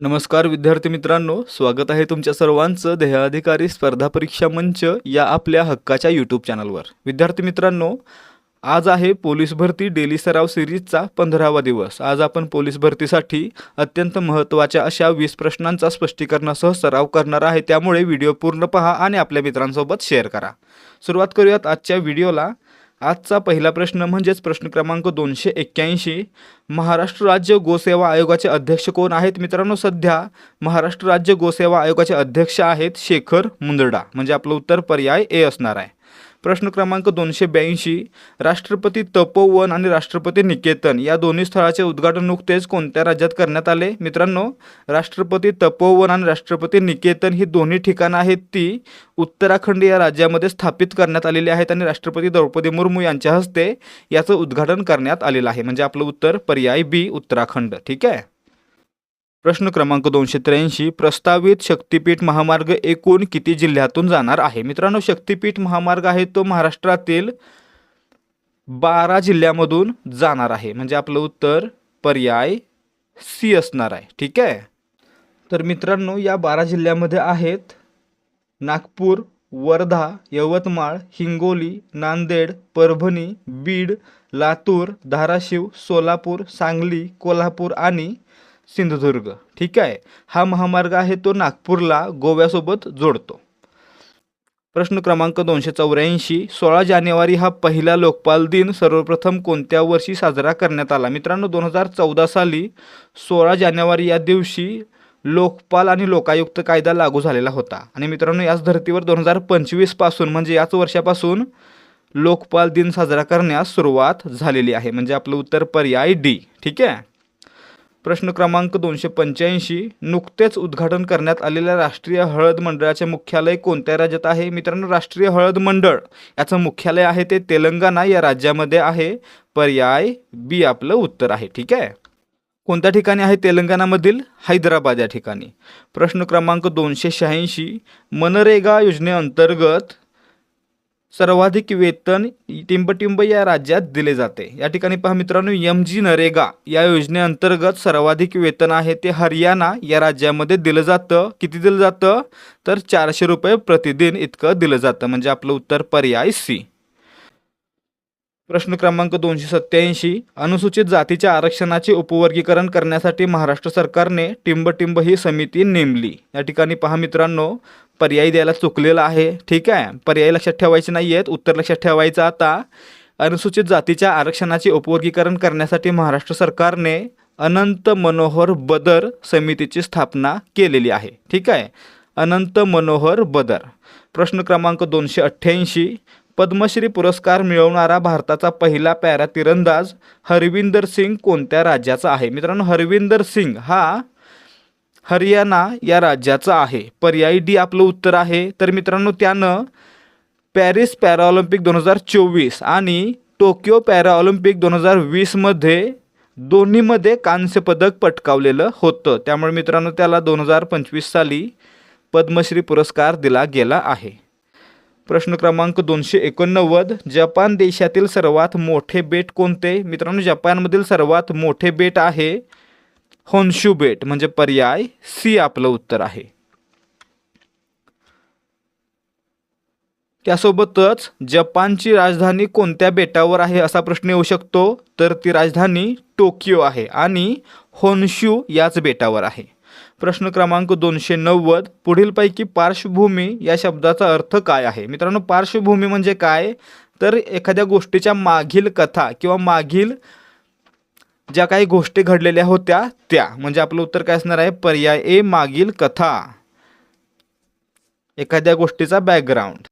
नमस्कार विद्यार्थी मित्रांनो स्वागत आहे तुमच्या सर्वांचं देहाधिकारी स्पर्धा परीक्षा मंच या आपल्या हक्काच्या यूट्यूब चॅनलवर विद्यार्थी मित्रांनो आज आहे पोलीस भरती डेली सराव सिरीजचा पंधरावा दिवस. आज आपण पोलीस भरतीसाठी अत्यंत महत्त्वाच्या अशा वीस प्रश्नांचा स्पष्टीकरणासह सराव करणार आहे. त्यामुळे व्हिडिओ पूर्ण पहा आणि आपल्या मित्रांसोबत शेअर करा. सुरुवात करूयात आजच्या व्हिडिओला आजचा पहिला प्रश्न म्हणजेच प्रश्न क्रमांक दोनशे एक्क्याऐंशी. महाराष्ट्र राज्य गोसेवा आयोगाचे अध्यक्ष कोण आहेत? मित्रांनो सध्या महाराष्ट्र राज्य गोसेवा आयोगाचे अध्यक्ष आहेत शेखर मुंदडा. म्हणजे आपलं उत्तर पर्याय ए असणार आहे. प्रश्न क्रमांक दोनशे ब्याऐंशी. राष्ट्रपती तपोवन आणि राष्ट्रपती निकेतन या दोन्ही स्थळाचे उद्घाटन नुकतेच कोणत्या राज्यात करण्यात आले? मित्रांनो राष्ट्रपती तपोवन आणि राष्ट्रपती निकेतन ही दोन्ही ठिकाणं आहेत ती उत्तराखंड या राज्यामध्ये स्थापित करण्यात आलेली आहेत आणि राष्ट्रपती द्रौपदी मुर्मू यांच्या हस्ते याचं उद्घाटन करण्यात आलेलं आहे. म्हणजे आपलं उत्तर पर्याय बी उत्तराखंड. ठीक आहे? प्रश्न क्रमांक दोनशे त्र्याऐंशी प्रस्तावित शक्तीपीठ महामार्ग एकूण किती जिल्ह्यातून जाणार आहे? मित्रांनो शक्तिपीठ महामार्ग आहे तो महाराष्ट्रातील बारा जिल्ह्यामधून जाणार आहे. म्हणजे आपलं उत्तर पर्याय सी असणार आहे. ठीक आहे? तर मित्रांनो या बारा जिल्ह्यामध्ये आहेत नागपूर वर्धा यवतमाळ हिंगोली नांदेड परभणी बीड लातूर धाराशिव सोलापूर सांगली कोल्हापूर आणि सिंधुदुर्ग. ठीक आहे? हा महामार्ग आहे तो नागपूरला गोव्यासोबत जोडतो. प्रश्न क्रमांक दोनशे चौऱ्याऐंशी सोळा जानेवारी हा पहिला लोकपाल दिन सर्वप्रथम कोणत्या वर्षी साजरा करण्यात आला? मित्रांनो दोन हजार चौदा साली सोळा जानेवारी या दिवशी लोकपाल आणि लोकायुक्त कायदा लागू झालेला होता. आणि मित्रांनो याच धर्तीवर दोन हजार पंचवीसपासून म्हणजे याच वर्षापासून लोकपाल दिन साजरा करण्यास सुरुवात झालेली आहे. म्हणजे आपलं उत्तर पर्याय डी. ठीक आहे? प्रश्न क्रमांक दोनशे पंच्याऐंशी नुकतेच उद्घाटन करण्यात आलेल्या राष्ट्रीय हळद मंडळाचे मुख्यालय कोणत्या राज्यात आहे? मित्रांनो राष्ट्रीय हळद मंडळ याचं मुख्यालय आहे ते तेलंगणा या राज्यामध्ये आहे. पर्याय बी आपलं उत्तर आहे. ठीक आहे? कोणत्या ठिकाणी आहे तेलंगणामधील? हैदराबाद या ठिकाणी. प्रश्न क्रमांक दोनशे शहाऐंशी मनरेगा योजनेअंतर्गत सर्वाधिक वेतन टिंबटिंब या राज्यात दिले जाते. या ठिकाणी पहा मित्रांनो एम जी नरेगा या योजनेअंतर्गत सर्वाधिक वेतन आहे ते हरियाणा या राज्यामध्ये दिलं जातं. किती दिलं जातं? तर चारशे रुपये प्रतिदिन इतकं दिलं जातं. म्हणजे आपलं उत्तर पर्याय सी. प्रश्न क्रमांक दोनशे सत्याऐंशी अनुसूचित जातीच्या आरक्षणाचे उपवर्गीकरण करण्यासाठी महाराष्ट्र सरकारने टिंबटिंब ही समिती नेमली. या ठिकाणी पहा मित्रांनो पर्याय द्यायला चुकलेला आहे. ठीक आहे? पर्याय लक्षात ठेवायचे नाही आहेत उत्तर लक्षात ठेवायचं आता. अनुसूचित जातीच्या आरक्षणाचे उपवर्गीकरण करण्यासाठी महाराष्ट्र सरकारने अनंत मनोहर बदर समितीची स्थापना केलेली आहे. ठीक आहे? अनंत मनोहर बदर. प्रश्न क्रमांक दोनशे अठ्ठ्याऐंशी. पद्मश्री पुरस्कार मिळवणारा भारताचा पहिला पॅरा तिरंदाज हरविंदर सिंग कोणत्या राज्याचा आहे? मित्रांनो हरविंदर सिंग हा हरियाणा या राज्याचा आहे. पर्यायी डी आपलं उत्तर आहे. तर मित्रांनो त्यानं पॅरिस पॅराऑलिम्पिक दोन हजार चोवीस आणि टोकियो पॅराऑलिम्पिक दोन हजार वीसमध्ये दोन्हीमध्ये कांस्य पदक पटकावलेलं होतं. त्यामुळे मित्रांनो त्याला दोन हजार पंचवीस साली पद्मश्री पुरस्कार दिला गेला आहे. प्रश्न क्रमांक दोनशे एकोणनव्वद. जपान देशातील सर्वात मोठे बेट कोणते? मित्रांनो जपानमधील सर्वात मोठे बेट आहे होन्शू बेट म्हणजे पर्याय सी आपलं उत्तर आहे. त्यासोबतच जपानची राजधानी कोणत्या बेटावर आहे असा प्रश्न येऊ शकतो? तर ती राजधानी टोकियो आहे आणि होन्शू याच बेटावर आहे. प्रश्न क्रमांक दोनशे नव्वद पुढीलपैकी पार्श्वभूमी या शब्दाचा अर्थ काय आहे? मित्रांनो पार्श्वभूमी म्हणजे काय? तर एखाद्या गोष्टीच्या मागील कथा किंवा मागील ज्या काही गोष्टी घडलेल्या होत्या त्या. म्हणजे आपलं उत्तर काय असणार आहे? पर्याय ए मागील कथा. एखाद्या गोष्टीचा बॅकग्राऊंड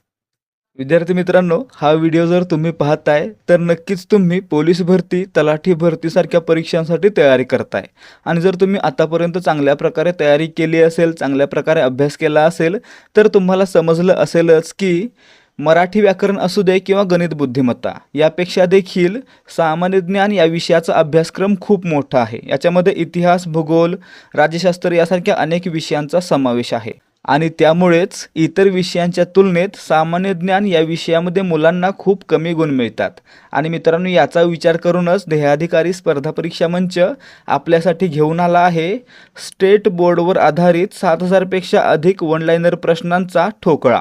विद्यार्थी मित्रांनो हा व्हिडिओ जर तुम्ही पाहताय तर नक्कीच तुम्ही पोलीस भरती तलाठी भरतीसारख्या परीक्षांसाठी तयारी करताय. आणि जर तुम्ही आतापर्यंत चांगल्या प्रकारे तयारी केली असेल चांगल्या प्रकारे अभ्यास केला असेल तर तुम्हाला समजलं असेलच की मराठी व्याकरण असू दे किंवा गणित बुद्धिमत्ता यापेक्षा देखील सामान्य ज्ञान या विषयाचा अभ्यासक्रम खूप मोठा आहे. याच्यामध्ये इतिहास भूगोल राज्यशास्त्र यासारख्या अनेक विषयांचा समावेश आहे. आणि त्यामुळेच इतर विषयांच्या तुलनेत सामान्य ज्ञान या विषयामध्ये मुलांना खूप कमी गुण मिळतात. आणि मित्रांनो याचा विचार करूनच ध्येयाधिकारी स्पर्धा परीक्षा मंच आपल्यासाठी घेऊन आला आहे. स्टेट बोर्डवर आधारित सात हजारपेक्षा अधिक वनलायनर प्रश्नांचा ठोकळा.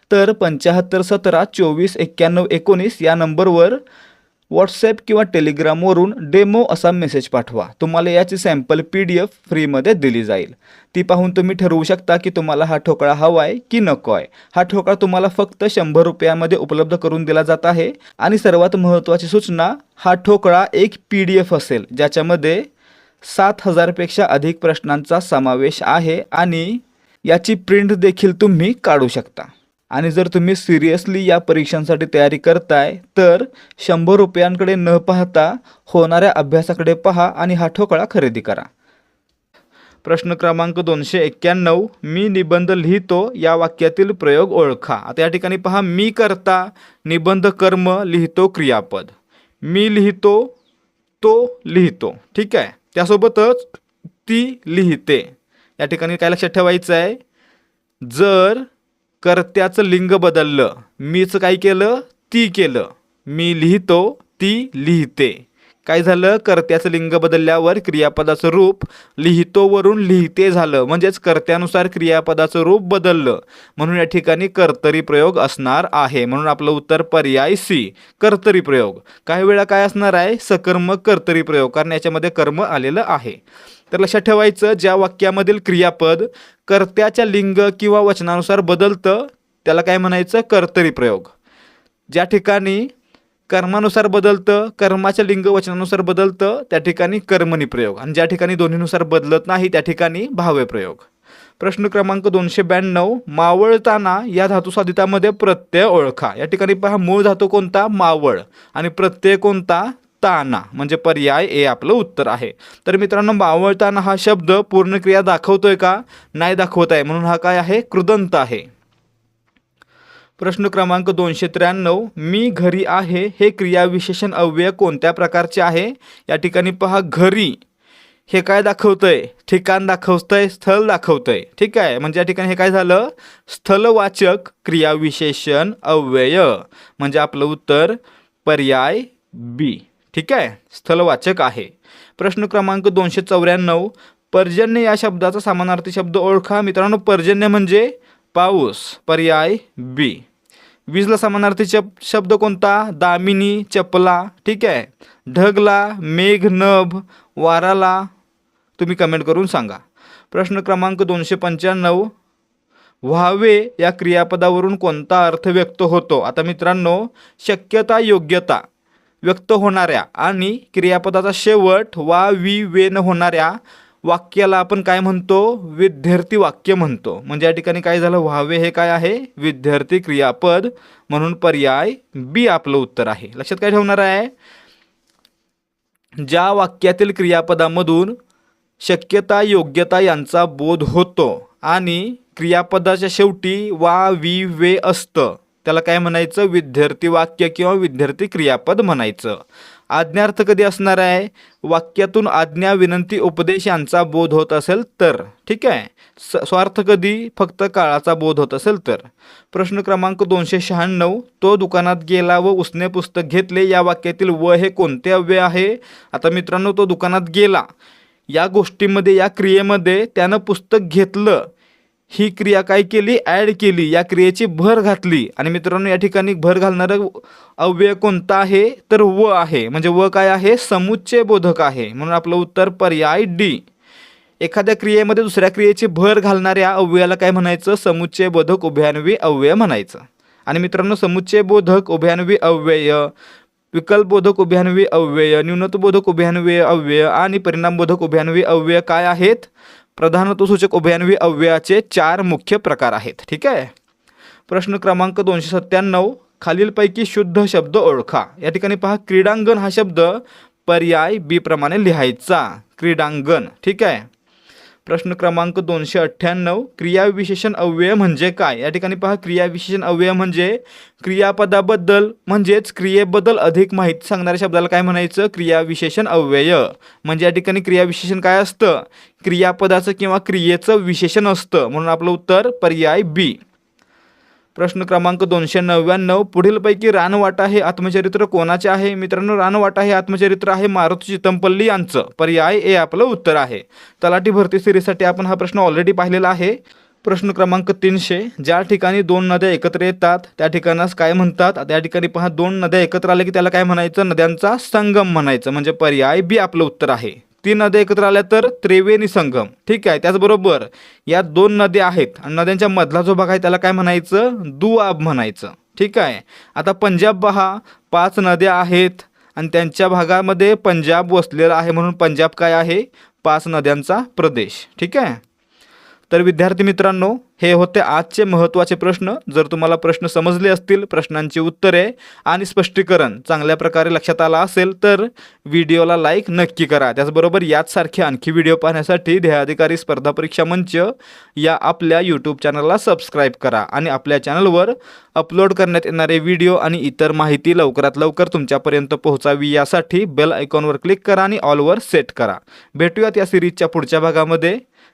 तर पंच्याहत्तर सतरा चोवीस एक्क्याण्णव एकोणीस या नंबरवर व्हॉट्सॲप किंवा टेलिग्रामवरून डेमो असा मेसेज पाठवा. तुम्हाला याची सॅम्पल पी डी एफ फ्रीमध्ये दिली जाईल. ती पाहून तुम्ही ठरवू शकता की तुम्हाला हा ठोकळा हवा आहे की नको आहे हा ठोकळा तुम्हाला फक्त शंभर रुपयामध्ये उपलब्ध करून दिला जात आहे. आणि सर्वात महत्त्वाची सूचना हा ठोकळा एक पी डी एफ असेल ज्याच्यामध्ये सात हजारपेक्षा अधिक प्रश्नांचा समावेश आहे आणि याची प्रिंट देखील तुम्ही काढू शकता. आणि जर तुम्ही सिरियसली या परीक्षांसाठी तयारी करताय तर शंभर रुपयांकडे न पाहता होणाऱ्या अभ्यासाकडे पहा आणि हा ठोकळा खरेदी करा. प्रश्न क्रमांक दोनशे एक्क्याण्णव मी निबंध लिहितो या वाक्यातील प्रयोग ओळखा. आता या ठिकाणी पहा मी करता निबंध कर्म लिहितो क्रियापद. मी लिहितो तो लिहितो. ठीक आहे? त्यासोबतच ती लिहिते. या ठिकाणी काय लक्षात ठेवायचं आहे जर कर्त्याचं लिंग बदललं. मीच काय केलं? ती केलं. मी लिहितो ती लिहिते. काय झालं? कर्त्याचं लिंग बदलल्यावर क्रियापदाचं रूप लिहितोवरून लिहिते झालं. म्हणजेच कर्त्यानुसार क्रियापदाचं रूप बदललं. म्हणून या ठिकाणी कर्तरी प्रयोग असणार आहे. म्हणून आपलं उत्तर पर्याय सी कर्तरी प्रयोग. काही वेळा काय असणार आहे? सकर्मक कर्तरी प्रयोग कारण याच्यामध्ये कर्म आलेलं आहे. तर लक्षात ठेवायचं ज्या वाक्यामधील क्रियापद कर्त्याच्या लिंग किंवा वचनानुसार बदलतं त्याला काय म्हणायचं? कर्तरी प्रयोग. ज्या ठिकाणी कर्मानुसार बदलतं कर्माच्या लिंग वचनानुसार बदलतं त्या ठिकाणी कर्मणी प्रयोग. आणि ज्या ठिकाणी दोन्हीनुसार बदलत नाही त्या ठिकाणी भाव्य प्रयोग. प्रश्न क्रमांक दोनशे ब्याण्णव मावळताना या धातुसाधितामध्ये प्रत्यय ओळखा. या ठिकाणी पहा मूळ धातू कोणता? मावळ. आणि प्रत्यय कोणता? ताना. म्हणजे पर्याय ए आपलं उत्तर आहे. तर मित्रांनो मावळताना हा शब्द पूर्ण क्रिया दाखवतोय का? नाही दाखवत आहे. म्हणून हा काय आहे? कृदंत आहे. प्रश्न क्रमांक दोनशे त्र्याण्णव मी घरी आहे हे क्रियाविशेषण अव्यय कोणत्या प्रकारचे आहे? या ठिकाणी पहा घरी. हे काय दाखवतंय? ठिकाण दाखवतंय स्थळ दाखवतंय. ठीक आहे? म्हणजे या ठिकाणी हे काय झालं? स्थलवाचक क्रियाविशेषण अव्यय. म्हणजे आपलं उत्तर पर्याय बी. ठीक आहे? स्थलवाचक आहे. प्रश्न क्रमांक दोनशे चौऱ्याण्णव पर्जन्य या शब्दाचा समानार्थी शब्द ओळखा. मित्रांनो पर्जन्य म्हणजे पाऊस. पर्याय बी. वीजला समानार्थी चप शब्द कोणता? दामिनी चपला ठीक आहे. ढगला मेघ नभ वाराला तुम्ही कमेंट करून सांगा. प्रश्न क्रमांक दोनशे पंच्याण्णव. व्हावे या क्रियापदावरून कोणता अर्थ व्यक्त होतो? आता मित्रांनो शक्यता योग्यता व्यक्त होणाऱ्या आणि क्रियापदाचा शेवट वा वि वेन होणाऱ्या वाक्याला आपण काय म्हणतो? विद्यार्थी वाक्य म्हणतो. म्हणजे या ठिकाणी काय झालं? व्हावे हे काय आहे? विद्यार्थी क्रियापद म्हणून पर्याय बी आपलं उत्तर आहे. लक्षात काय ठेवणार आहे? ज्या वाक्यातील क्रियापदामधून शक्यता योग्यता यांचा बोध होतो आणि क्रियापदाच्या शेवटी वा वि वे असतं त्याला काय म्हणायचं? विद्यार्थी वाक्य किंवा विद्यार्थी क्रियापद म्हणायचं. आज्ञार्थ कधी असणार आहे? वाक्यातून आज्ञा विनंती उपदेश यांचा बोध होत असेल तर. ठीक आहे? स स्वार्थ कधी? फक्त काळाचा बोध होत असेल तर. प्रश्न क्रमांक दोनशे शहाण्णव. तो दुकानात गेला व उसने पुस्तक घेतले. या वाक्यातील व हे कोणते अव्यय आहे? आता मित्रांनो तो दुकानात गेला. या गोष्टीमध्ये या क्रियेमध्ये त्यानं पुस्तक घेतलं. ही क्रिया काय केली? ॲड केली. या क्रियेची भर घातली. आणि मित्रांनो या ठिकाणी भर घालणारं अव्यय कोणता आहे? तर व आहे. म्हणजे व काय आहे? समुच्चय बोधक आहे. म्हणून आपलं उत्तर पर्याय डी एखाद्या क्रियेमध्ये दुसऱ्या क्रियेची भर घालणाऱ्या अव्ययाला काय म्हणायचं? समुच्चय बोधक उभयान्वी अव्यय म्हणायचं. आणि मित्रांनो समुच्चय बोधक उभयान्वी अव्यय विकल्पबोधक उभयान्वी अव्यय न्यूनतबोधक उभयान्वी अव्यय आणि परिणामबोधक उभयान्वी अव्यय काय आहेत? प्रधानत्वसूचक उभयान्वी अव्ययाचे चार मुख्य प्रकार आहेत. ठीक आहे? प्रश्न क्रमांक दोनशे सत्त्याण्णव खालीलपैकी शुद्ध शब्द ओळखा. या ठिकाणी पहा क्रीडांगण हा शब्द पर्याय बी प्रमाणे लिहायचा. क्रीडांगण. ठीक आहे? प्रश्न क्रमांक दोनशे अठ्ठ्याण्णव. क्रियाविशेषण अव्यय म्हणजे काय? या ठिकाणी पहा क्रियाविशेषण अव्यय म्हणजे क्रियापदाबद्दल म्हणजेच क्रियेबद्दल अधिक माहिती सांगणाऱ्या शब्दाला काय म्हणायचं? क्रियाविशेषण अव्यय. म्हणजे या ठिकाणी क्रियाविशेषण काय असतं? क्रियापदाचं किंवा क्रियेचं विशेषण असतं. म्हणून आपलं उत्तर पर्याय बी प्रश्न क्रमांक दोनशे नव्याण्णव. पुढीलपैकी रानवाटा हे आत्मचरित्र कोणाचे आहे? मित्रांनो रानवाटा हे आत्मचरित्र आहे मारुती चितमपल्ली यांचं. पर्याय हे आपलं उत्तर आहे. तलाठी भरती सिरीजसाठी आपण हा प्रश्न ऑलरेडी पाहिलेला आहे. प्रश्न क्रमांक तीनशे. ज्या ठिकाणी दोन नद्या एकत्र येतात त्या ठिकाणास काय म्हणतात. त्या ठिकाणी पहा दोन नद्या एकत्र आल्या की त्याला काय म्हणायचं? नद्यांचा संगम म्हणायचं. म्हणजे पर्याय बी आपलं उत्तर आहे. तीन नद्या एकत्र आल्या तर त्रिवेणी संगम. ठीक आहे? त्याचबरोबर या दोन नद्या आहेत. आणि नद्यांच्या मधला जो भाग आहे त्याला काय म्हणायचं? दुआब म्हणायचं. ठीक आहे? आता पंजाब पहा पाच नद्या आहेत. आणि त्यांच्या भागामध्ये पंजाब वसलेला आहे म्हणून पंजाब काय आहे? पाच नद्यांचा प्रदेश. ठीक आहे? तर विद्यार्थी मित्रांनो हे होते आजचे महत्त्वाचे प्रश्न. जर तुम्हाला प्रश्न समजले असतील प्रश्नांची उत्तरे आणि स्पष्टीकरण चांगल्या प्रकारे लक्षात आला असेल तर व्हिडिओला लाईक नक्की करा. त्याचबरोबर याचसारखे आणखी व्हिडिओ पाहण्यासाठी ध्येयाधिकारी स्पर्धा परीक्षा मंच या आपल्या यूट्यूब चॅनलला सबस्क्राईब करा आणि आपल्या चॅनलवर अपलोड करण्यात येणारे व्हिडिओ आणि इतर माहिती लवकरात लवकर तुमच्यापर्यंत पोहोचावी यासाठी बेल आयकॉनवर क्लिक करा आणि ऑलवर सेट करा. भेटूयात या सिरीजच्या पुढच्या भागामध्ये.